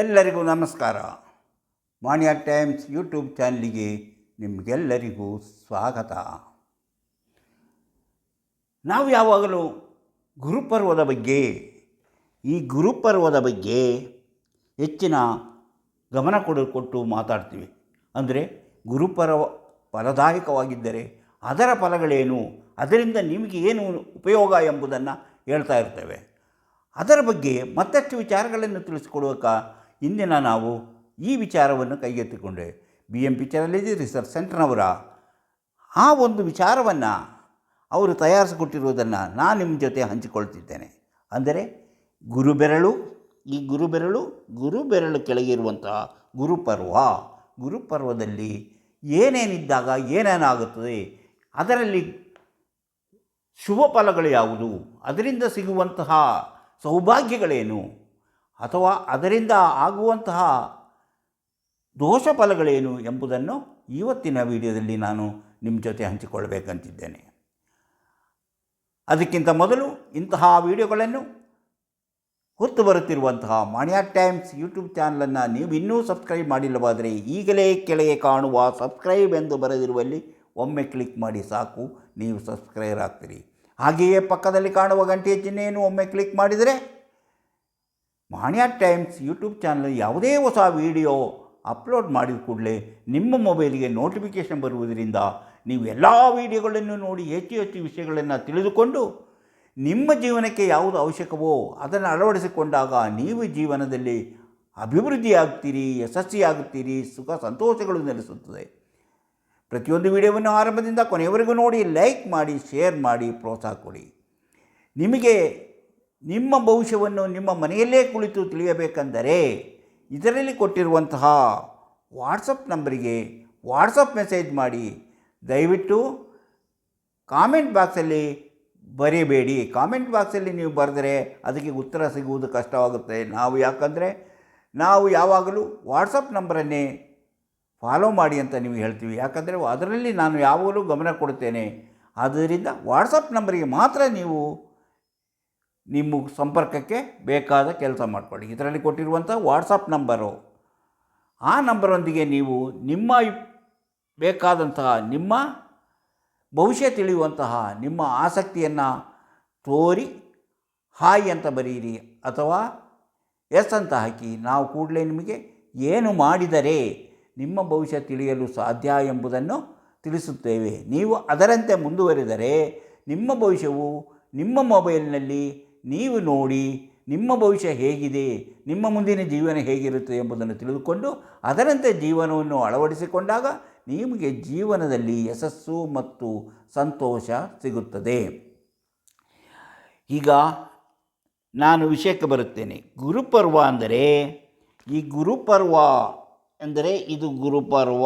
ಎಲ್ಲರಿಗೂ ನಮಸ್ಕಾರ. ವಾಣಿಯ times YouTube ಚಾನಲಿಗೆ ನಿಮಗೆಲ್ಲರಿಗೂ ಸ್ವಾಗತ. ನಾವು ಯಾವಾಗಲೂ ಗುರುಪರ್ವದ ಬಗ್ಗೆ, ಈ ಗುರುಪರ್ವದ ಬಗ್ಗೆ ಹೆಚ್ಚಿನ ಗಮನ ಕೊಡು, ಕೊಟ್ಟು ಮಾತಾಡ್ತೀವಿ. ಅಂದರೆ ಗುರುಪರ್ವ, ಫಲದಾಯಕವಾಗಿದ್ದರೆ ಅದರ ಫಲಗಳೇನು, ಅದರಿಂದ ನಿಮಗೆ ಏನು ಉಪಯೋಗ ಎಂಬುದನ್ನು ಹೇಳ್ತಾ ಇರ್ತೇವೆ. ಅದರ ಬಗ್ಗೆ ಮತ್ತಷ್ಟು ವಿಚಾರಗಳನ್ನು ತಿಳಿಸಿಕೊಡುವಕ ಇಂದಿನ ನಾವು ಈ ವಿಚಾರವನ್ನು ಕೈಗೆತ್ತಿಕೊಂಡೆ. ಬಿ ಎಂ ಪಿ ರಿಸರ್ಚ್ ಸೆಂಟರ್ನವರ ಆ ಒಂದು ವಿಚಾರವನ್ನು ಅವರು ತಯಾರಿಸಿಕೊಟ್ಟಿರುವುದನ್ನು ನಾನು ನಿಮ್ಮ ಜೊತೆ ಹಂಚಿಕೊಳ್ತಿದ್ದೇನೆ. ಅಂದರೆ ಗುರುಬೆರಳು ಈ ಗುರುಬೆರಳು ಗುರುಬೆರಳು ಕೆಳಗಿರುವಂತಹ ಗುರುಪರ್ವ ಗುರುಪರ್ವದಲ್ಲಿ ಏನೇನಿದ್ದಾಗ ಏನೇನಾಗುತ್ತದೆ, ಅದರಲ್ಲಿ ಶುಭ ಫಲಗಳು ಯಾವುದು, ಅದರಿಂದ ಸಿಗುವಂತಹ ಸೌಭಾಗ್ಯಗಳೇನು ಅಥವಾ ಅದರಿಂದ ಆಗುವಂತಹ ದೋಷ ಫಲಗಳೇನು ಎಂಬುದನ್ನು ಇವತ್ತಿನ ವಿಡಿಯೋದಲ್ಲಿ ನಾನು ನಿಮ್ಮ ಜೊತೆ ಹಂಚಿಕೊಳ್ಳಬೇಕಂತಿದ್ದೇನೆ. ಅದಕ್ಕಿಂತ ಮೊದಲು ಇಂತಹ ವಿಡಿಯೋಗಳನ್ನು ಹೊತ್ತು ಬರುತ್ತಿರುವಂತಹ ಮಾಣಿಯಾ ಟೈಮ್ಸ್ ಯೂಟ್ಯೂಬ್ ಚಾನಲನ್ನು ನೀವು ಇನ್ನೂ ಸಬ್ಸ್ಕ್ರೈಬ್ ಮಾಡಿಲ್ಲವಾದರೆ ಈಗಲೇ ಕೆಳಗೆ ಕಾಣುವ ಸಬ್ಸ್ಕ್ರೈಬ್ ಎಂದು ಬರೆದಿರುವಲ್ಲಿ ಒಮ್ಮೆ ಕ್ಲಿಕ್ ಮಾಡಿ ಸಾಕು, ನೀವು ಸಬ್ಸ್ಕ್ರೈಬರ್ ಆಗ್ತೀರಿ. ಹಾಗೆಯೇ ಪಕ್ಕದಲ್ಲಿ ಕಾಣುವ ಗಂಟೆಯ ಚಿಹ್ನೆಯನ್ನು ಒಮ್ಮೆ ಕ್ಲಿಕ್ ಮಾಡಿದರೆ ಮಾಣಿಯಾ ಟೈಮ್ಸ್ ಯೂಟ್ಯೂಬ್ ಚಾನಲ್ ಯಾವುದೇ ಹೊಸ ವಿಡಿಯೋ ಅಪ್ಲೋಡ್ ಮಾಡಿದ ಕೂಡಲೇ ನಿಮ್ಮ ಮೊಬೈಲಿಗೆ ನೋಟಿಫಿಕೇಷನ್ ಬರುವುದರಿಂದ ನೀವು ಎಲ್ಲ ವಿಡಿಯೋಗಳನ್ನು ನೋಡಿ ಹೆಚ್ಚು ಹೆಚ್ಚು ವಿಷಯಗಳನ್ನು ತಿಳಿದುಕೊಂಡು ನಿಮ್ಮ ಜೀವನಕ್ಕೆ ಯಾವುದು ಅವಶ್ಯಕವೋ ಅದನ್ನು ಅಳವಡಿಸಿಕೊಂಡಾಗ ನೀವು ಜೀವನದಲ್ಲಿ ಅಭಿವೃದ್ಧಿಯಾಗ್ತೀರಿ ಯಶಸ್ವಿಯಾಗುತ್ತೀರಿ ಸುಖ ಸಂತೋಷಗಳು ನೆಲೆಸುತ್ತದೆ. ಪ್ರತಿಯೊಂದು ವಿಡಿಯೋವನ್ನು ಆರಂಭದಿಂದ ಕೊನೆಯವರೆಗೂ ನೋಡಿ, ಲೈಕ್ ಮಾಡಿ, ಶೇರ್ ಮಾಡಿ, ಪ್ರೋತ್ಸಾಹ ಕೊಡಿ. ನಿಮಗೆ ನಿಮ್ಮ ಭವಿಷ್ಯವನ್ನು ನಿಮ್ಮ ಮನೆಯಲ್ಲೇ ಕುಳಿತು ತಿಳಿಯಬೇಕೆಂದರೆ ಇದರಲ್ಲಿ ಕೊಟ್ಟಿರುವಂತಹ ವಾಟ್ಸಪ್ ನಂಬರಿಗೆ ವಾಟ್ಸಪ್ ಮೆಸೇಜ್ ಮಾಡಿ ದಯವಿಟ್ಟು ಕಾಮೆಂಟ್ ಬಾಕ್ಸಲ್ಲಿ ಬರೀಬೇಡಿ. ಕಾಮೆಂಟ್ ಬಾಕ್ಸಲ್ಲಿ ನೀವು ಬರೆದರೆ ಅದಕ್ಕೆ ಉತ್ತರ ಸಿಗುವುದು ಕಷ್ಟವಾಗುತ್ತೆ. ನಾವು ಯಾಕಂದರೆ ನಾವು ಯಾವಾಗಲೂ ವಾಟ್ಸಪ್ ನಂಬರನ್ನೇ ಫಾಲೋ ಮಾಡಿ ಅಂತ ನೀವು ಹೇಳ್ತೀವಿ. ಯಾಕಂದರೆ ಅದರಲ್ಲಿ ನಾನು ಯಾವಾಗಲೂ ಗಮನ ಕೊಡುತ್ತೇನೆ. ಆದ್ದರಿಂದ ವಾಟ್ಸಪ್ ನಂಬರಿಗೆ ಮಾತ್ರ ನೀವು ನಿಮ್ಮ ಸಂಪರ್ಕಕ್ಕೆ ಬೇಕಾದ ಕೆಲಸ ಮಾಡಿಕೊಳ್ಳಿ. ಇದರಲ್ಲಿ ಕೊಟ್ಟಿರುವಂಥ ವಾಟ್ಸಪ್ ನಂಬರು ಆ ನಂಬರೊಂದಿಗೆ ನೀವು ನಿಮ್ಮ ಬೇಕಾದಂತಹ ನಿಮ್ಮ ಭವಿಷ್ಯ ತಿಳಿಯುವಂತಹ ನಿಮ್ಮ ಆಸಕ್ತಿಯನ್ನು ತೋರಿ ಹಾಯ್ ಅಂತ ಬರೆಯಿರಿ ಅಥವಾ ಎಸ್ ಅಂತ ಹಾಕಿ, ನಾವು ಕೂಡಲೇ ನಿಮಗೆ ಏನು ಮಾಡಿದರೆ ನಿಮ್ಮ ಭವಿಷ್ಯ ತಿಳಿಯಲು ಸಾಧ್ಯ ಎಂಬುದನ್ನು ತಿಳಿಸುತ್ತೇವೆ. ನೀವು ಅದರಂತೆ ಮುಂದುವರಿದರೆ ನಿಮ್ಮ ಭವಿಷ್ಯವು ನಿಮ್ಮ ಮೊಬೈಲ್ನಲ್ಲಿ ನೀವು ನೋಡಿ ನಿಮ್ಮ ಭವಿಷ್ಯ ಹೇಗಿದೆ, ನಿಮ್ಮ ಮುಂದಿನ ಜೀವನ ಹೇಗಿರುತ್ತೆ ಎಂಬುದನ್ನು ತಿಳಿದುಕೊಂಡು ಅದರಂತೆ ಜೀವನವನ್ನು ಅಳವಡಿಸಿಕೊಂಡಾಗ ನಿಮಗೆ ಜೀವನದಲ್ಲಿ ಯಶಸ್ಸು ಮತ್ತು ಸಂತೋಷ ಸಿಗುತ್ತದೆ. ಈಗ ನಾನು ವಿಷಯಕ್ಕೆ ಬರುತ್ತೇನೆ. ಗುರುಪರ್ವ ಅಂದರೆ ಈ ಗುರುಪರ್ವ ಅಂದರೆ ಇದು ಗುರುಪರ್ವ,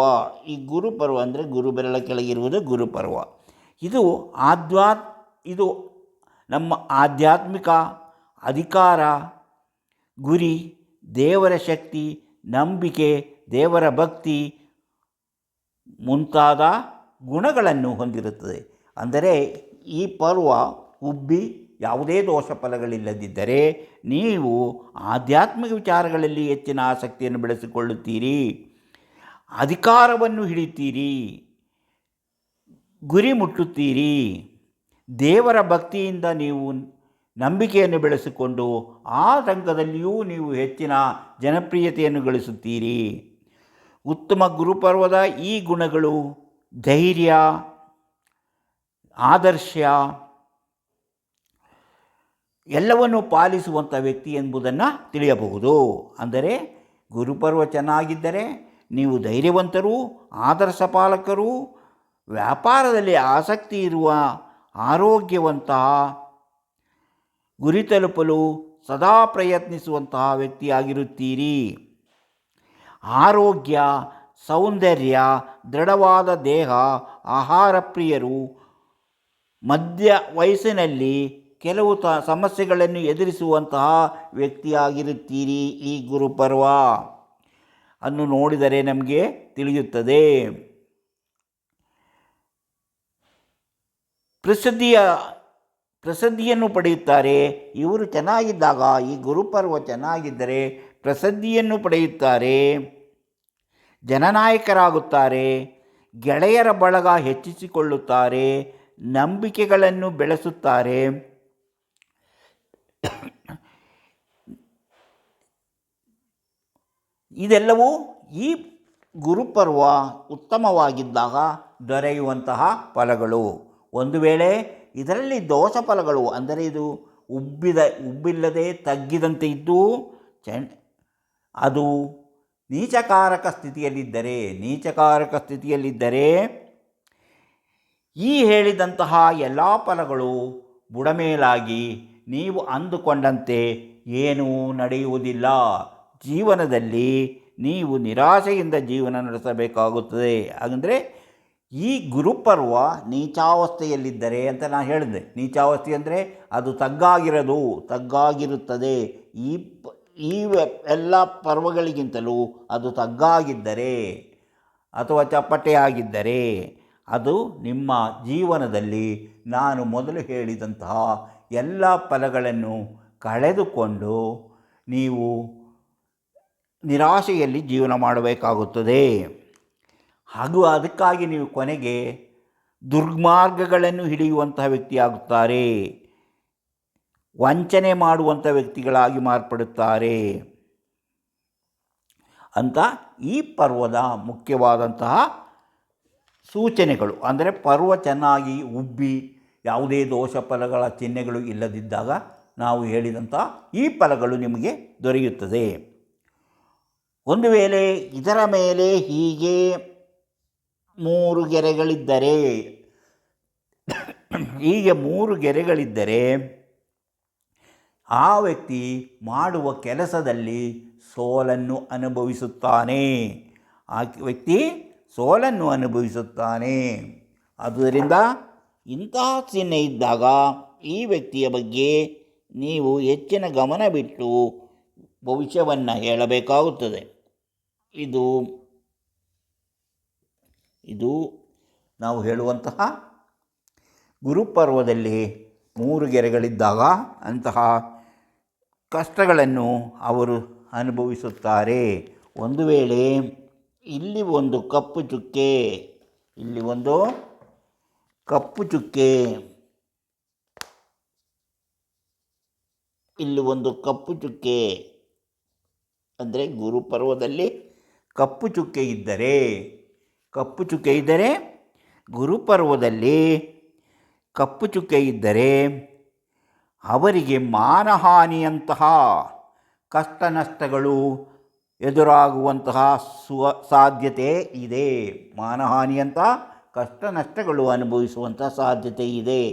ಈ ಗುರುಪರ್ವ ಅಂದರೆ ಗುರು ಬೆರಳ ಕೆಳಗಿರುವುದು ಗುರುಪರ್ವ. ಇದು ಆಧ್ವಾತ್ ಇದು ನಮ್ಮ ಆಧ್ಯಾತ್ಮಿಕ ಅಧಿಕಾರ, ಗುರಿ, ದೇವರ ಶಕ್ತಿ, ನಂಬಿಕೆ, ದೇವರ ಭಕ್ತಿ ಮುಂತಾದ ಗುಣಗಳನ್ನು ಹೊಂದಿರುತ್ತದೆ. ಅಂದರೆ ಈ ಪರ್ವ ಉಬ್ಬಿ ಯಾವುದೇ ದೋಷ ಫಲಗಳಿಲ್ಲದಿದ್ದರೆ ನೀವು ಆಧ್ಯಾತ್ಮಿಕ ವಿಚಾರಗಳಲ್ಲಿ ಹೆಚ್ಚಿನ ಆಸಕ್ತಿಯನ್ನು ಬೆಳೆಸಿಕೊಳ್ಳುತ್ತೀರಿ. ಅಧಿಕಾರವನ್ನು ಹಿಡಿತೀರಿ ಗುರಿ ಮುಟ್ಟುತ್ತೀರಿ. ದೇವರ ಭಕ್ತಿಯಿಂದ ನೀವು ನಂಬಿಕೆಯನ್ನು ಬೆಳೆಸಿಕೊಂಡು ಆ ರಂಗದಲ್ಲಿಯೂ ನೀವು ಹೆಚ್ಚಿನ ಜನಪ್ರಿಯತೆಯನ್ನು ಗಳಿಸುತ್ತೀರಿ. ಉತ್ತಮ ಗುರುಪರ್ವದ ಈ ಗುಣಗಳು ಧೈರ್ಯ, ಆದರ್ಶ, ಎಲ್ಲವನ್ನು ಪಾಲಿಸುವಂಥ ವ್ಯಕ್ತಿ ಎಂಬುದನ್ನು ತಿಳಿಯಬಹುದು. ಅಂದರೆ ಗುರುಪರ್ವ ಚೆನ್ನಾಗಿದ್ದರೆ ನೀವು ಧೈರ್ಯವಂತರು, ಆದರ್ಶ ಪಾಲಕರು, ವ್ಯಾಪಾರದಲ್ಲಿ ಆಸಕ್ತಿ ಇರುವ ಆರೋಗ್ಯವಂತ ಗುರಿ ತಲುಪಲು ಸದಾ ಪ್ರಯತ್ನಿಸುವಂತಹ ವ್ಯಕ್ತಿಯಾಗಿರುತ್ತೀರಿ. ಆರೋಗ್ಯ, ಸೌಂದರ್ಯ, ದೃಢವಾದ ದೇಹ, ಆಹಾರ ಪ್ರಿಯರು, ಮಧ್ಯ ವಯಸ್ಸಿನಲ್ಲಿ ಕೆಲವು ತ ಸಮಸ್ಯೆಗಳನ್ನು ಎದುರಿಸುವಂತಹ ವ್ಯಕ್ತಿಯಾಗಿರುತ್ತೀರಿ ಈ ಗುರುಪರ್ವ. ಅನ್ನು ನೋಡಿದರೆ ನಮಗೆ ತಿಳಿಯುತ್ತದೆ. ಪ್ರಸಿದ್ಧಿಯ ಪ್ರಸಿದ್ಧಿಯನ್ನು ಪಡೆಯುತ್ತಾರೆ. ಇವರು ಚೆನ್ನಾಗಿದ್ದಾಗ, ಈ ಗುರುಪರ್ವ ಚೆನ್ನಾಗಿದ್ದರೆ ಪ್ರಸಿದ್ಧಿಯನ್ನು ಪಡೆಯುತ್ತಾರೆ. ಜನನಾಯಕರಾಗುತ್ತಾರೆ. ಗೆಳೆಯರ ಬಳಗ ಹೆಚ್ಚಿಸಿಕೊಳ್ಳುತ್ತಾರೆ. ನಂಬಿಕೆಗಳನ್ನು ಬೆಳೆಸುತ್ತಾರೆ. ಇದೆಲ್ಲವೂ ಈ ಗುರುಪರ್ವ ಉತ್ತಮವಾಗಿದ್ದಾಗ ದೊರೆಯುವಂತಹ ಫಲಗಳು. ಒಂದು ವೇಳೆ ಇದರಲ್ಲಿ ದೋಷ ಫಲಗಳು ಅಂದರೆ ಇದು ಉಬ್ಬಿದ, ಉಬ್ಬಿಲ್ಲದೆ ತಗ್ಗಿದಂತೆ ಇದ್ದು ಅದು ನೀಚಕಾರಕ ಸ್ಥಿತಿಯಲ್ಲಿದ್ದರೆ ನೀಚಕಾರಕ ಸ್ಥಿತಿಯಲ್ಲಿದ್ದರೆ, ಈ ಹೇಳಿದಂತಹ ಎಲ್ಲ ಫಲಗಳು ಬುಡಮೇಲಾಗಿ ನೀವು ಅಂದುಕೊಂಡಂತೆ ಏನೂ ನಡೆಯುವುದಿಲ್ಲ. ಜೀವನದಲ್ಲಿ ನೀವು ನಿರಾಶೆಯಿಂದ ಜೀವನ ನಡೆಸಬೇಕಾಗುತ್ತದೆ. ಹಾಗಂದರೆ ಈ ಗುರುಪರ್ವ ನೀಚಾವಸ್ಥೆಯಲ್ಲಿದ್ದರೆ ಅಂತ ನಾನು ಹೇಳಿದೆ ನೀಚಾವಸ್ಥೆ ಅಂದರೆ ಅದು ತಗ್ಗಾಗಿರದು, ತಗ್ಗಾಗಿರುತ್ತದೆ. ಈ ಈ ಎಲ್ಲ ಪರ್ವಗಳಿಗಿಂತಲೂ ಅದು ತಗ್ಗಾಗಿದ್ದರೆ ಅಥವಾ ಚಪ್ಪಟೆಯಾಗಿದ್ದರೆ ಅದು ನಿಮ್ಮ ಜೀವನದಲ್ಲಿ ನಾನು ಮೊದಲು ಹೇಳಿದಂತಹ ಎಲ್ಲ ಫಲಗಳನ್ನು ಕಳೆದುಕೊಂಡು ನೀವು ನಿರಾಶೆಯಲ್ಲಿ ಜೀವನ ಮಾಡಬೇಕಾಗುತ್ತದೆ. ಹಾಗೂ ಅದಕ್ಕಾಗಿ ನೀವು ಕೊನೆಗೆ ದುರ್ಮಾರ್ಗಗಳನ್ನು ಹಿಡಿಯುವಂತಹ ವ್ಯಕ್ತಿಯಾಗುತ್ತಾರೆ. ವಂಚನೆ ಮಾಡುವಂಥ ವ್ಯಕ್ತಿಗಳಾಗಿ ಮಾರ್ಪಡುತ್ತಾರೆ. ಅಂತ ಈ ಪರ್ವದ ಮುಖ್ಯವಾದಂತಹ ಸೂಚನೆಗಳು. ಅಂದರೆ ಪರ್ವ ಚೆನ್ನಾಗಿ ಉಬ್ಬಿ ಯಾವುದೇ ದೋಷ ಫಲಗಳ ಚಿಹ್ನೆಗಳು ಇಲ್ಲದಿದ್ದಾಗ ನಾವು ಹೇಳಿದಂಥ ಈ ಫಲಗಳು ನಿಮಗೆ ದೊರೆಯುತ್ತದೆ. ಒಂದು ವೇಳೆ ಇದರ ಮೇಲೆ ಹೀಗೆ ಮೂರು ಗೆರೆಗಳಿದ್ದರೆ, ಹೀಗೆ ಮೂರು ಗೆರೆಗಳಿದ್ದರೆ, ಆ ವ್ಯಕ್ತಿ ಮಾಡುವ ಕೆಲಸದಲ್ಲಿ ಸೋಲನ್ನು ಅನುಭವಿಸುತ್ತಾನೆ. ಆ ವ್ಯಕ್ತಿ ಸೋಲನ್ನು ಅನುಭವಿಸುತ್ತಾನೆ. ಆದುದರಿಂದ ಇಂತಹ ಚಿಹ್ನೆ ಇದ್ದಾಗ ಈ ವ್ಯಕ್ತಿಯ ಬಗ್ಗೆ ನೀವು ಹೆಚ್ಚಿನ ಗಮನ ಬಿಟ್ಟು ಭವಿಷ್ಯವನ್ನು ಹೇಳಬೇಕಾಗುತ್ತದೆ. ಇದು ಇದು ನಾವು ಹೇಳುವಂತಹ ಗುರುಪರ್ವದಲ್ಲಿ ಮೂರು ಗೆರೆಗಳಿದ್ದಾಗ ಅಂತಹ ಕಷ್ಟಗಳನ್ನು ಅವರು ಅನುಭವಿಸುತ್ತಾರೆ. ಒಂದು ವೇಳೆ ಇಲ್ಲಿ ಒಂದು ಕಪ್ಪು ಚುಕ್ಕೆ, ಇಲ್ಲಿ ಒಂದು ಕಪ್ಪು ಚುಕ್ಕೆ, ಇಲ್ಲಿ ಒಂದು ಕಪ್ಪು ಚುಕ್ಕೆ. ಅಂದರೆ ಗುರುಪರ್ವದಲ್ಲಿ ಕಪ್ಪು ಚುಕ್ಕೆ ಇದ್ದರೆ ಕಪ್ಪು ಚುಕ್ಕೆ ಇದ್ದರೆ ಗುರುಪರ್ವದಲ್ಲಿ, ಕಪ್ಪು ಚುಕ್ಕೆ ಇದ್ದರೆ ಅವರಿಗೆ ಮಾನಹಾನಿಯಂತಹ ಕಷ್ಟ ನಷ್ಟಗಳು ಎದುರಾಗುವಂತಹ ಸ್ವ, ಸಾಧ್ಯತೆ ಇದೆ. ಮಾನಹಾನಿಯಂತಹ ಕಷ್ಟ ನಷ್ಟಗಳು ಅನುಭವಿಸುವಂಥ ಸಾಧ್ಯತೆ ಇದೆ.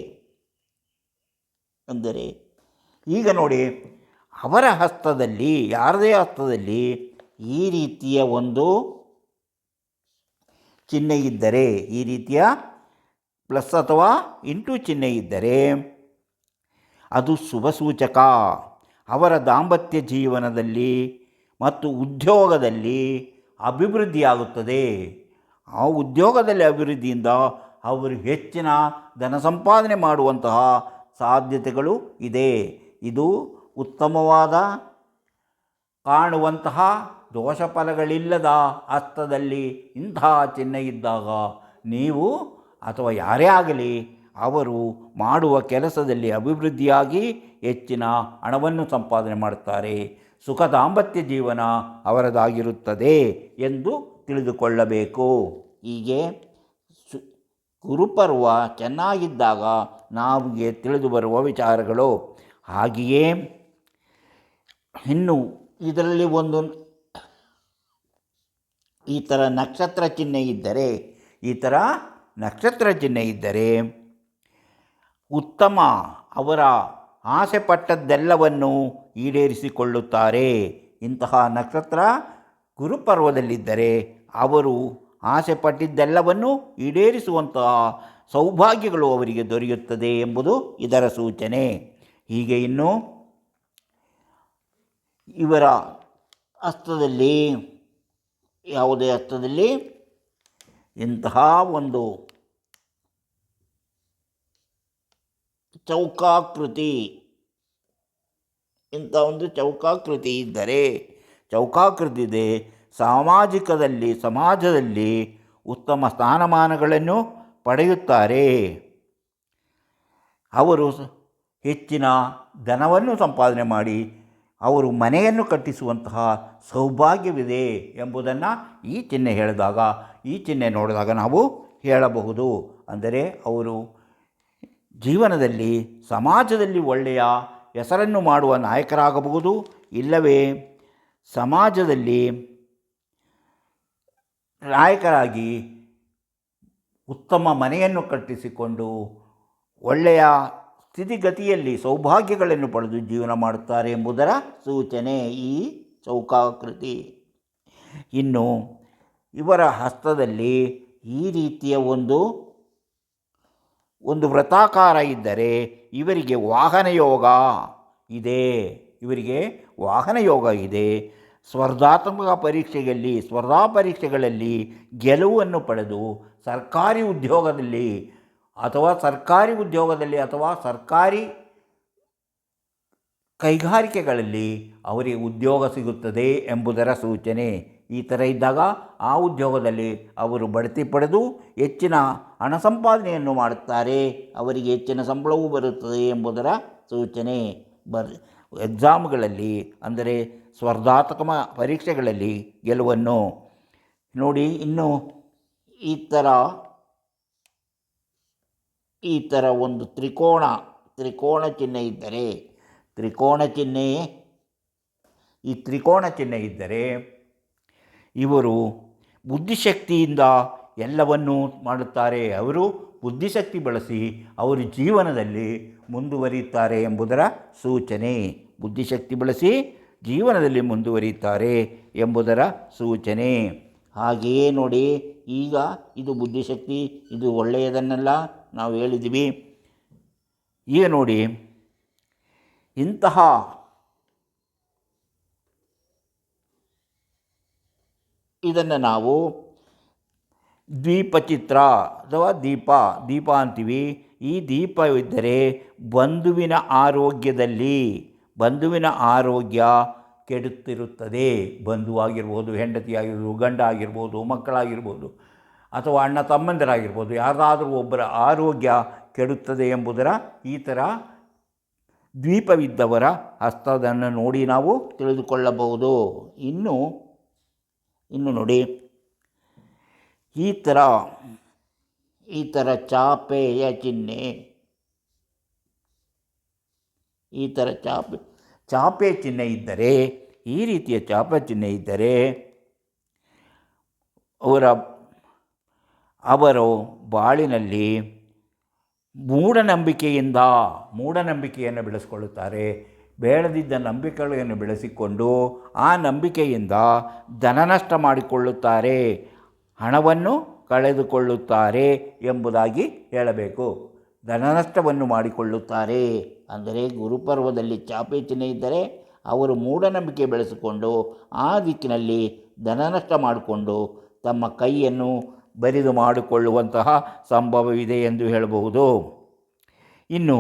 ಅಂದರೆ ಈಗ ನೋಡಿ, ಅವರ ಹಸ್ತದಲ್ಲಿ, ಯಾರದೇ ಹಸ್ತದಲ್ಲಿ ಈ ರೀತಿಯ ಒಂದು ಚಿಹ್ನೆ ಇದ್ದರೆ ಈ ರೀತಿಯ ಪ್ಲಸ್ ಅಥವಾ ಇಂಟು ಚಿಹ್ನೆ ಇದ್ದರೆ ಅದು ಶುಭಸೂಚಕ. ಅವರ ದಾಂಪತ್ಯ ಜೀವನದಲ್ಲಿ ಮತ್ತು ಉದ್ಯೋಗದಲ್ಲಿ ಅಭಿವೃದ್ಧಿಯಾಗುತ್ತದೆ. ಆ ಉದ್ಯೋಗದಲ್ಲಿ ಅಭಿವೃದ್ಧಿಯಿಂದ ಅವರು ಹೆಚ್ಚಿನ ಧನ ಸಂಪಾದನೆ ಮಾಡುವಂತಹ ಸಾಧ್ಯತೆಗಳು ಇದೆ. ಇದು ಉತ್ತಮವಾದ ಕಾಣುವಂತಹ ದೋಷ ಅಸ್ತದಲ್ಲಿ ಹಸ್ತದಲ್ಲಿ ಇಂತಹ ಚಿಹ್ನೆ ಇದ್ದಾಗ ನೀವು ಅಥವಾ ಯಾರೇ ಆಗಲಿ ಅವರು ಮಾಡುವ ಕೆಲಸದಲ್ಲಿ ಅಭಿವೃದ್ಧಿಯಾಗಿ ಹೆಚ್ಚಿನ ಹಣವನ್ನು ಸಂಪಾದನೆ ಮಾಡುತ್ತಾರೆ. ಸುಖ ದಾಂಪತ್ಯ ಜೀವನ ಅವರದಾಗಿರುತ್ತದೆ ಎಂದು ತಿಳಿದುಕೊಳ್ಳಬೇಕು. ಹೀಗೆ ಸು, ಗುರುಪರ್ವ ಚೆನ್ನಾಗಿದ್ದಾಗ ನಮಗೆ ತಿಳಿದು ಬರುವ ವಿಚಾರಗಳು ಹಾಗೆಯೇ. ಇನ್ನು ಇದರಲ್ಲಿ ಒಂದು ಈ ಥರ ನಕ್ಷತ್ರ ಚಿಹ್ನೆ ಇದ್ದರೆ, ಈ ಥರ ನಕ್ಷತ್ರ ಚಿಹ್ನೆ ಇದ್ದರೆ, ಉತ್ತಮ ಅವರ ಆಸೆ ಪಟ್ಟದ್ದೆಲ್ಲವನ್ನು ಈಡೇರಿಸಿಕೊಳ್ಳುತ್ತಾರೆ. ಇಂತಹ ನಕ್ಷತ್ರ ಗುರುಪರ್ವದಲ್ಲಿದ್ದರೆ ಅವರು ಆಸೆ ಪಟ್ಟಿದ್ದೆಲ್ಲವನ್ನು ಈಡೇರಿಸುವಂತಹ ಸೌಭಾಗ್ಯಗಳು ಅವರಿಗೆ ದೊರೆಯುತ್ತದೆ ಎಂಬುದು ಇದರ ಸೂಚನೆ. ಹೀಗೆ ಇನ್ನು ಇವರ ಹಸ್ತದಲ್ಲಿ ಯಾವುದೇ ಅರ್ಥದಲ್ಲಿ ಇಂತಹ ಒಂದು ಚೌಕಾಕೃತಿ, ಇಂಥ ಒಂದು ಚೌಕಾಕೃತಿ ಇದ್ದರೆ ಚೌಕಾಕೃತಿ ಇದೆ ಸಾಮಾಜಿಕದಲ್ಲಿ, ಸಮಾಜದಲ್ಲಿ ಉತ್ತಮ ಸ್ಥಾನಮಾನಗಳನ್ನು ಪಡೆಯುತ್ತಾರೆ. ಅವರು ಹೆಚ್ಚಿನ ಧನವನ್ನು ಸಂಪಾದನೆ ಮಾಡಿ ಅವರು ಮನೆಯನ್ನು ಕಟ್ಟಿಸುವಂತಹ ಸೌಭಾಗ್ಯವಿದೆ ಎಂಬುದನ್ನು ಈ ಚಿಹ್ನೆ ಹೇಳಿದಾಗ, ಈ ಚಿಹ್ನೆ ನೋಡಿದಾಗ ನಾವು ಹೇಳಬಹುದು. ಅಂದರೆ ಅವರು ಜೀವನದಲ್ಲಿ, ಸಮಾಜದಲ್ಲಿ ಒಳ್ಳೆಯ ಹೆಸರನ್ನು ಮಾಡುವ ನಾಯಕರಾಗಬಹುದು. ಇಲ್ಲವೇ, ಸಮಾಜದಲ್ಲಿ ನಾಯಕರಾಗಿ ಉತ್ತಮ ಮನೆಯನ್ನು ಕಟ್ಟಿಸಿಕೊಂಡು ಒಳ್ಳೆಯ ಸ್ಥಿತಿಗತಿಯಲ್ಲಿ ಸೌಭಾಗ್ಯಗಳನ್ನು ಪಡೆದು ಜೀವನ ಮಾಡುತ್ತಾರೆ ಎಂಬುದರ ಸೂಚನೆ ಈ ಚೌಕಾಕೃತಿ. ಇನ್ನು ಇವರ ಹಸ್ತದಲ್ಲಿ ಈ ರೀತಿಯ ಒಂದು ಒಂದು ವ್ರತಾಕಾರ ಇದ್ದರೆ ಇವರಿಗೆ ವಾಹನ ಯೋಗ ಇದೆ. ಇವರಿಗೆ ವಾಹನ ಯೋಗ ಇದೆ. ಸ್ಪರ್ಧಾತ್ಮಕ ಪರೀಕ್ಷೆಯಲ್ಲಿ, ಸ್ಪರ್ಧಾ ಪರೀಕ್ಷೆಗಳಲ್ಲಿ ಗೆಲುವನ್ನು ಪಡೆದು ಸರ್ಕಾರಿ ಉದ್ಯೋಗದಲ್ಲಿ ಅಥವಾ ಸರ್ಕಾರಿ ಉದ್ಯೋಗದಲ್ಲಿ ಅಥವಾ ಸರ್ಕಾರಿ ಕೈಗಾರಿಕೆಗಳಲ್ಲಿ ಅವರಿಗೆ ಉದ್ಯೋಗ ಸಿಗುತ್ತದೆ ಎಂಬುದರ ಸೂಚನೆ. ಈ ಥರ ಇದ್ದಾಗ ಆ ಉದ್ಯೋಗದಲ್ಲಿ ಅವರು ಬಡ್ತಿ ಪಡೆದು ಹೆಚ್ಚಿನ ಹಣ ಸಂಪಾದನೆಯನ್ನು ಮಾಡುತ್ತಾರೆ. ಅವರಿಗೆ ಹೆಚ್ಚಿನ ಸಂಬಳವೂ ಬರುತ್ತದೆ ಎಂಬುದರ ಸೂಚನೆ. ಬರ್, ಎಕ್ಸಾಮ್ಗಳಲ್ಲಿ ಅಂದರೆ ಸ್ಪರ್ಧಾತ್ಮಕ ಪರೀಕ್ಷೆಗಳಲ್ಲಿ ಗೆಲುವನ್ನು ನೋಡಿ ಇನ್ನು ಈ ಥರ ಈ ಥರ ಒಂದು ತ್ರಿಕೋಣ ತ್ರಿಕೋಣ ಚಿಹ್ನೆ ಇದ್ದರೆ, ತ್ರಿಕೋಣ ಚಿಹ್ನೆ, ಈ ತ್ರಿಕೋಣ ಚಿಹ್ನೆ ಇದ್ದರೆ ಇವರು ಬುದ್ಧಿಶಕ್ತಿಯಿಂದ ಎಲ್ಲವನ್ನೂ ಮಾಡುತ್ತಾರೆ. ಅವರು ಬುದ್ಧಿಶಕ್ತಿ ಬಳಸಿ ಅವರು ಜೀವನದಲ್ಲಿ ಮುಂದುವರಿಯುತ್ತಾರೆ ಎಂಬುದರ ಸೂಚನೆ. ಬುದ್ಧಿಶಕ್ತಿ ಬಳಸಿ ಜೀವನದಲ್ಲಿ ಮುಂದುವರಿಯುತ್ತಾರೆ ಎಂಬುದರ ಸೂಚನೆ. ಹಾಗೆಯೇ ನೋಡಿ, ಈಗ ಇದು ಬುದ್ಧಿಶಕ್ತಿ, ಇದು ಒಳ್ಳೆಯದನ್ನೆಲ್ಲ ನಾವು ಹೇಳಿದ್ದೀವಿ. ಈಗ ನೋಡಿ, ಇಂತಹ ಇದನ್ನು ನಾವು ದ್ವೀಪಚಿತ್ರ ಅಥವಾ ದೀಪ ದೀಪ ಅಂತೀವಿ. ಈ ದೀಪವಿದ್ದರೆ ಬಂಧುವಿನ ಆರೋಗ್ಯದಲ್ಲಿ, ಬಂಧುವಿನ ಆರೋಗ್ಯ ಕೆಡುತ್ತಿರುತ್ತದೆ. ಬಂಧುವಾಗಿರ್ಬೋದು ಹೆಂಡತಿ ಆಗಿರ್ಬೋದು, ಗಂಡ ಆಗಿರ್ಬೋದು, ಮಕ್ಕಳಾಗಿರ್ಬೋದು. ಅಥವಾ ಅಣ್ಣ ತಮ್ಮಂದಿರಾಗಿರ್ಬೋದು, ಯಾರಾದರೂ ಒಬ್ಬರ ಆರೋಗ್ಯ ಕೆಡುತ್ತದೆ ಎಂಬುದರ ಈ ಥರ ದ್ವೀಪವಿದ್ದವರ ಹಸ್ತದನ್ನು ನೋಡಿ ನಾವು ತಿಳಿದುಕೊಳ್ಳಬಹುದು. ಇನ್ನು ಇನ್ನು ನೋಡಿ, ಈ ಥರ ಈ ಥರ ಚಾಪೆಯ ಚಿಹ್ನೆ, ಈ ಥರ ಚಾಪೆ ಚಾಪೆ ಚಿಹ್ನೆ ಇದ್ದರೆ, ಈ ರೀತಿಯ ಚಾಪೆ ಚಿಹ್ನೆ ಇದ್ದರೆ, ಅವರ ಅವರು ಬಾಳಿನಲ್ಲಿ ಮೂಢನಂಬಿಕೆಯಿಂದ ಮೂಢನಂಬಿಕೆಯನ್ನು ಬೆಳೆಸ್ಕೊಳ್ಳುತ್ತಾರೆ. ಬೇಡದಿದ್ದ ನಂಬಿಕೆಗಳನ್ನು ಬೆಳೆಸಿಕೊಂಡು ಆ ನಂಬಿಕೆಯಿಂದ ಧನನಷ್ಟ ಮಾಡಿಕೊಳ್ಳುತ್ತಾರೆ. ಹಣವನ್ನು ಕಳೆದುಕೊಳ್ಳುತ್ತಾರೆ ಎಂಬುದಾಗಿ ಹೇಳಬೇಕು. ಧನನಷ್ಟವನ್ನು ಮಾಡಿಕೊಳ್ಳುತ್ತಾರೆ. ಅಂದರೆ ಗುರುಪರ್ವದಲ್ಲಿ ಚಾಪೆ ಚಿಹ್ನೆ ಇದ್ದರೆ ಅವರು ಮೂಢನಂಬಿಕೆ ಬೆಳೆಸಿಕೊಂಡು ಆ ದಿಕ್ಕಿನಲ್ಲಿ ಧನನಷ್ಟ ಮಾಡಿಕೊಂಡು ತಮ್ಮ ಕೈಯನ್ನು ಬರಿದು ಮಾಡಿಕೊಳ್ಳುವಂತಹ ಸಂಭವವಿದೆ ಎಂದು ಹೇಳಬಹುದು. ಇನ್ನು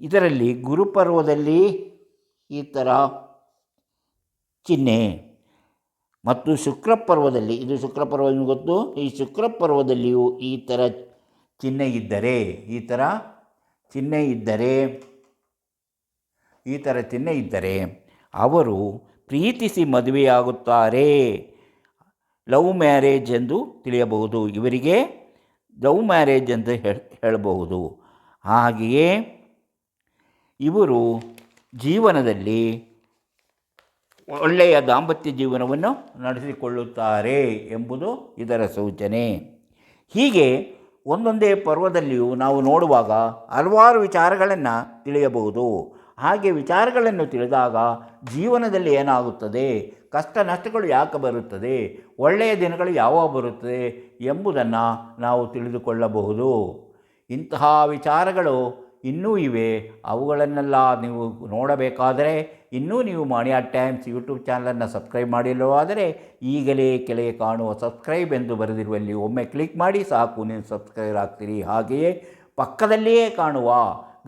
ಇದರಲ್ಲಿ ಗುರುಪರ್ವದಲ್ಲಿ ಈ ಥರ ಚಿಹ್ನೆ ಮತ್ತು ಶುಕ್ರಪರ್ವದಲ್ಲಿ, ಇದು ಶುಕ್ರಪರ್ವ ನಿಮಗೆ ಗೊತ್ತು? ಈ ಶುಕ್ರಪರ್ವದಲ್ಲಿಯೂ ಈ ಥರ ಚಿಹ್ನೆ ಇದ್ದರೆ, ಈ ಥರ ಚಿಹ್ನೆ ಇದ್ದರೆ, ಈ ಥರ ಚಿಹ್ನೆ ಇದ್ದರೆ ಅವರು ಪ್ರೀತಿಸಿ ಮದುವೆಯಾಗುತ್ತಾರೆ. ಲವ್ ಮ್ಯಾರೇಜ್ ಎಂದು ತಿಳಿಯಬಹುದು. ಇವರಿಗೆ ಲವ್ ಮ್ಯಾರೇಜ್ ಎಂದು ಹೇಳ ಹೇಳಬಹುದು. ಹಾಗೆಯೇ ಇವರು ಜೀವನದಲ್ಲಿ ಒಳ್ಳೆಯ ದಾಂಪತ್ಯ ಜೀವನವನ್ನು ನಡೆಸಿಕೊಳ್ಳುತ್ತಾರೆ ಎಂಬುದು ಇದರ ಸೂಚನೆ. ಹೀಗೆ ಒಂದೊಂದೇ ಪರ್ವದಲ್ಲಿಯೂ ನಾವು ನೋಡುವಾಗ ಹಲವಾರು ವಿಚಾರಗಳನ್ನು ತಿಳಿಯಬಹುದು. ಹಾಗೆ ವಿಚಾರಗಳನ್ನು ತಿಳಿದಾಗ ಜೀವನದಲ್ಲಿ ಏನಾಗುತ್ತದೆ? ಕಷ್ಟ ನಷ್ಟಗಳು ಯಾಕೆ ಬರುತ್ತದೆ? ಒಳ್ಳೆಯ ದಿನಗಳು ಯಾವಾಗ ಬರುತ್ತದೆ ಎಂಬುದನ್ನು ನಾವು ತಿಳಿದುಕೊಳ್ಳಬಹುದು. ಇಂತಹ ವಿಚಾರಗಳು ಇನ್ನೂ ಇವೆ. ಅವುಗಳನ್ನೆಲ್ಲ ನೀವು ನೋಡಬೇಕಾದರೆ ಇನ್ನೂ ನೀವು ಮಾಣಿಯಾ ಟೈಮ್ಸ್ ಯೂಟ್ಯೂಬ್ ಚಾನಲನ್ನು ಸಬ್ಸ್ಕ್ರೈಬ್ ಮಾಡಿಲ್ಲವಾದರೆ ಈಗಲೇ ಕೆಳಗೆ ಕಾಣುವ ಸಬ್ಸ್ಕ್ರೈಬ್ ಎಂದು ಬರೆದಿರುವಲ್ಲಿ ಒಮ್ಮೆ ಕ್ಲಿಕ್ ಮಾಡಿ ಸಾಕು. ನೀವು ಸಬ್ಸ್ಕ್ರೈಬ್ ಆಗ್ತೀರಿ. ಹಾಗೆಯೇ ಪಕ್ಕದಲ್ಲಿಯೇ ಕಾಣುವ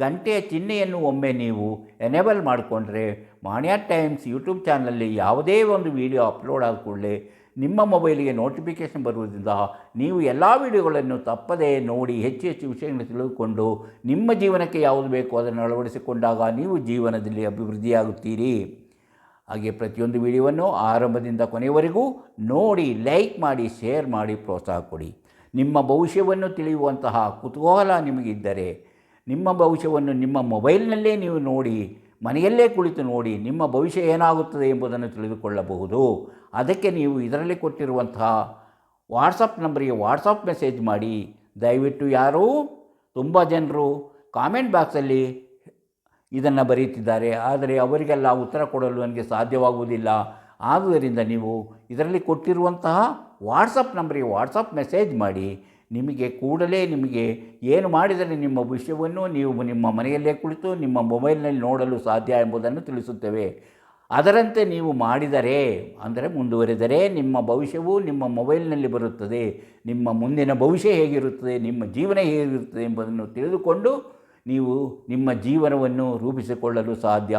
ಗಂಟೆಯ ಚಿಹ್ನೆಯನ್ನು ಒಮ್ಮೆ ನೀವು ಎನೇಬಲ್ ಮಾಡಿಕೊಂಡ್ರೆ ಮಾಣ್ಯ ಟೈಮ್ಸ್ ಯೂಟ್ಯೂಬ್ ಚಾನಲಲ್ಲಿ ಯಾವುದೇ ಒಂದು ವಿಡಿಯೋ ಅಪ್ಲೋಡ್ ಆದ ಕೂಡಲೇ ನಿಮ್ಮ ಮೊಬೈಲಿಗೆ ನೋಟಿಫಿಕೇಷನ್ ಬರುವುದರಿಂದ ನೀವು ಎಲ್ಲ ವಿಡಿಯೋಗಳನ್ನು ತಪ್ಪದೇ ನೋಡಿ ಹೆಚ್ಚು ಹೆಚ್ಚು ವಿಷಯಗಳನ್ನು ತಿಳಿದುಕೊಂಡು ನಿಮ್ಮ ಜೀವನಕ್ಕೆ ಯಾವುದು ಬೇಕೋ ಅದನ್ನು ಅಳವಡಿಸಿಕೊಂಡಾಗ ನೀವು ಜೀವನದಲ್ಲಿ ಅಭಿವೃದ್ಧಿಯಾಗುತ್ತೀರಿ. ಹಾಗೆ ಪ್ರತಿಯೊಂದು ವಿಡಿಯೋವನ್ನು ಆರಂಭದಿಂದ ಕೊನೆಯವರೆಗೂ ನೋಡಿ ಲೈಕ್ ಮಾಡಿ ಶೇರ್ ಮಾಡಿ ಪ್ರೋತ್ಸಾಹ ಕೊಡಿ. ನಿಮ್ಮ ಭವಿಷ್ಯವನ್ನು ತಿಳಿಯುವಂತಹ ಕುತೂಹಲ ನಿಮಗಿದ್ದರೆ ನಿಮ್ಮ ಭವಿಷ್ಯವನ್ನು ನಿಮ್ಮ ಮೊಬೈಲ್ನಲ್ಲೇ ನೀವು ನೋಡಿ, ಮನೆಯಲ್ಲೇ ಕುಳಿತು ನೋಡಿ ನಿಮ್ಮ ಭವಿಷ್ಯ ಏನಾಗುತ್ತದೆ ಎಂಬುದನ್ನು ತಿಳಿದುಕೊಳ್ಳಬಹುದು. ಅದಕ್ಕೆ ನೀವು ಇದರಲ್ಲಿ ಕೊಟ್ಟಿರುವಂತಹ ವಾಟ್ಸಪ್ ನಂಬರಿಗೆ ವಾಟ್ಸಪ್ ಮೆಸೇಜ್ ಮಾಡಿ. ದಯವಿಟ್ಟು ಯಾರು, ತುಂಬ ಜನರು ಕಾಮೆಂಟ್ ಬಾಕ್ಸಲ್ಲಿ ಇದನ್ನು ಬರೆಯುತ್ತಿದ್ದಾರೆ. ಆದರೆ ಅವರಿಗೆಲ್ಲ ಉತ್ತರ ಕೊಡಲು ನನಗೆ ಸಾಧ್ಯವಾಗುವುದಿಲ್ಲ. ಆದುದರಿಂದ ನೀವು ಇದರಲ್ಲಿ ಕೊಟ್ಟಿರುವಂತಹ ವಾಟ್ಸಪ್ ನಂಬರಿಗೆ ವಾಟ್ಸಪ್ ಮೆಸೇಜ್ ಮಾಡಿ. ನಿಮಗೆ ಕೂಡಲೇ ನಿಮಗೆ ಏನು ಮಾಡಿದರೆ ನಿಮ್ಮ ವಿಷಯವನ್ನು ನೀವು ನಿಮ್ಮ ಮನೆಯಲ್ಲೇ ಕುಳಿತು ನಿಮ್ಮ ಮೊಬೈಲ್ನಲ್ಲಿ ನೋಡಲು ಸಾಧ್ಯ ಎಂಬುದನ್ನು ತಿಳಿಸುತ್ತೇವೆ. ಅದರಂತೆ ನೀವು ಮಾಡಿದರೆ, ಅಂದರೆ ಮುಂದುವರೆದರೆ ನಿಮ್ಮ ಭವಿಷ್ಯವು ನಿಮ್ಮ ಮೊಬೈಲ್ನಲ್ಲಿ ಬರುತ್ತದೆ. ನಿಮ್ಮ ಮುಂದಿನ ಭವಿಷ್ಯ ಹೇಗಿರುತ್ತದೆ, ನಿಮ್ಮ ಜೀವನ ಹೇಗಿರುತ್ತದೆ ಎಂಬುದನ್ನು ತಿಳಿದುಕೊಂಡು ನೀವು ನಿಮ್ಮ ಜೀವನವನ್ನು ರೂಪಿಸಿಕೊಳ್ಳಲು ಸಾಧ್ಯ.